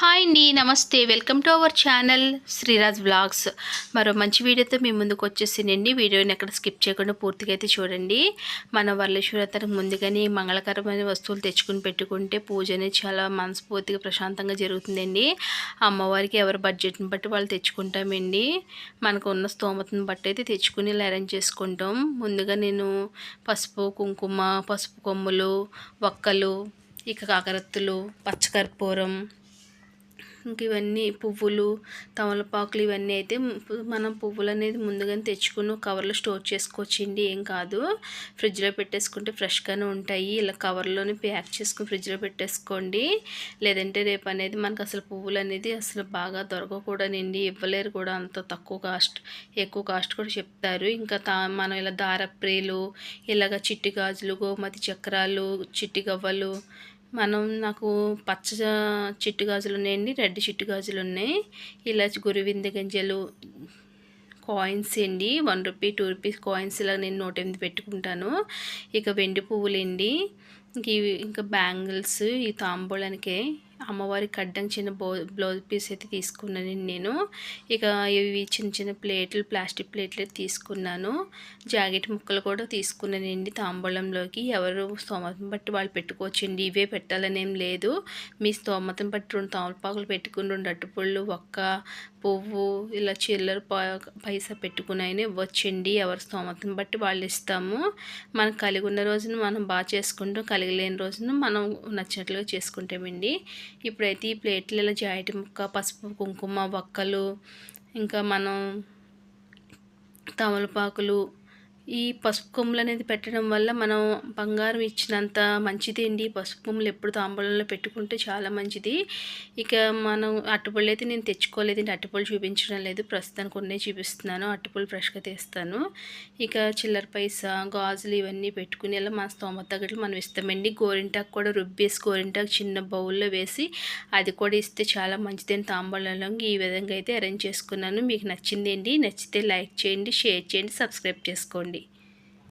Hi అండి నమస్తే. Welcome to our channel Shriraj blogs మరో మంచి వీడియోతో మీ ముందుకు వచ్చేసిందండి వీడియోని ఎక్కడ స్కిప్ చేయకుండా పూర్తిగా అయితే చూడండి. మన వరలక్ష్మీవ్రతానికి ముందుగానే మంగళకరమైన వస్తువులు తెచ్చుకుని పెట్టుకుంటే పూజ అనేది చాలా మనస్ఫూర్తిగా ప్రశాంతంగా జరుగుతుందండి. అమ్మవారికి ఎవరి బడ్జెట్ని బట్టి వాళ్ళు తెచ్చుకుంటామండి. మనకు ఉన్న స్తోమతను బట్టి అయితే తెచ్చుకుని ఇలా అరేంజ్ చేసుకుంటాం. ముందుగా నేను పసుపు కుంకుమ పసుపు కొమ్ములు వక్కలు ఇక కాకరత్తులు పచ్చకర్పూరం ఇంక ఇవన్నీ పువ్వులు తమలపాకులు ఇవన్నీ అయితే మనం పువ్వులు అనేది ముందుగానే తెచ్చుకుని కవర్లో స్టోర్ చేసుకోవచ్చండి. ఏం కాదు. ఫ్రిడ్జ్లో పెట్టేసుకుంటే ఫ్రెష్గానే ఉంటాయి. ఇలా కవర్లోనే ప్యాక్ చేసుకుని ఫ్రిడ్జ్లో పెట్టేసుకోండి. లేదంటే రేపు అనేది మనకు అసలు పువ్వులు అనేది అసలు బాగా దొరకకూడదండి. ఇవ్వలేరు కూడా. అంత తక్కువ కాస్ట్ ఎక్కువ కాస్ట్ కూడా చెప్తారు. ఇంకా తా మనం ఇలా దారప్రేలు ఇలాగ చిట్టి గాజులు గోమతి చక్రాలు చిట్టి గవ్వలు మనం నాకు పచ్చ చిట్టు గాజులు ఉన్నాయండి రెడ్ చిట్టు గాజులు ఉన్నాయి. ఇలా గురువింద గింజలు కాయిన్స్ అండి. One rupee two rupees coins ఇలా నేను నూట ఎనిమిది పెట్టుకుంటాను. ఇక వెండి పువ్వులండి. ఇంక ఇవి ఇంకా బ్యాంగిల్స్ ఈ తాంబూలానికే అమ్మవారికి కడ్డం చిన్న బో బ్లౌజ్ పీస్ అయితే తీసుకున్నానండి నేను ఇక ఇవి చిన్న చిన్న ప్లేట్లు ప్లాస్టిక్ ప్లేట్లు అయితే తీసుకున్నాను. జాకెట్ ముక్కలు కూడా తీసుకున్నానండి తాంబూలంలోకి. ఎవరు స్తోమతను బట్టి వాళ్ళు పెట్టుకోవచ్చండి. ఇవే పెట్టాలని ఏం లేదు. మీ స్తోమతను బట్టి రెండు తామలపాకులు పెట్టుకుని రెండు అట్టుపళ్ళు ఒక్క పువ్వు ఇలా చిల్లర ప- పైసా పెట్టుకుని అయినా ఇవ్వచ్చండి. ఎవరి స్తోమతను బట్టి వాళ్ళు ఇస్తాము. మనం కలిగి ఉన్న రోజున మనం బాగా చేసుకుంటాం. కలిగి లేని రోజున మనం నచ్చినట్లుగా చేసుకుంటామండి. ఇప్పుడైతే ఈ ప్లేట్లలో ఇలా ముక్క పసుపు కుంకుమ వక్కలు ఇంకా మనం తమలపాకులు ఈ పసుపు కొమ్ములు అనేది పెట్టడం వల్ల మనం బంగారం ఇచ్చినంత మంచిది అండి. పసుపు కొమ్ములు ఎప్పుడు తాంబూలంలో పెట్టుకుంటే చాలా మంచిది. ఇక మనం అట్టుపళ్ళు అయితే నేను తెచ్చుకోలేదండి. అట్టుపళ్ళు చూపించడం లేదు. ప్రస్తుతానికి కొన్ని చూపిస్తున్నాను. అట్టుపళ్ళు ఫ్రెష్గా తీస్తాను. ఇక చిల్లర పైసా గాజులు ఇవన్నీ పెట్టుకుని ఇలా మన స్తోమత తగ్గట్లు మనం ఇస్తామండి. గోరింటాకు కూడా రుబ్బేసి గోరింటాకు చిన్న బౌల్లో వేసి అది కూడా ఇస్తే చాలా మంచిదని తాంబూలంలో ఈ విధంగా అయితే అరేంజ్ చేసుకున్నాను. మీకు నచ్చిందండి అండి. నచ్చితే లైక్ చేయండి షేర్ చేయండి సబ్స్క్రైబ్ చేసుకోండి.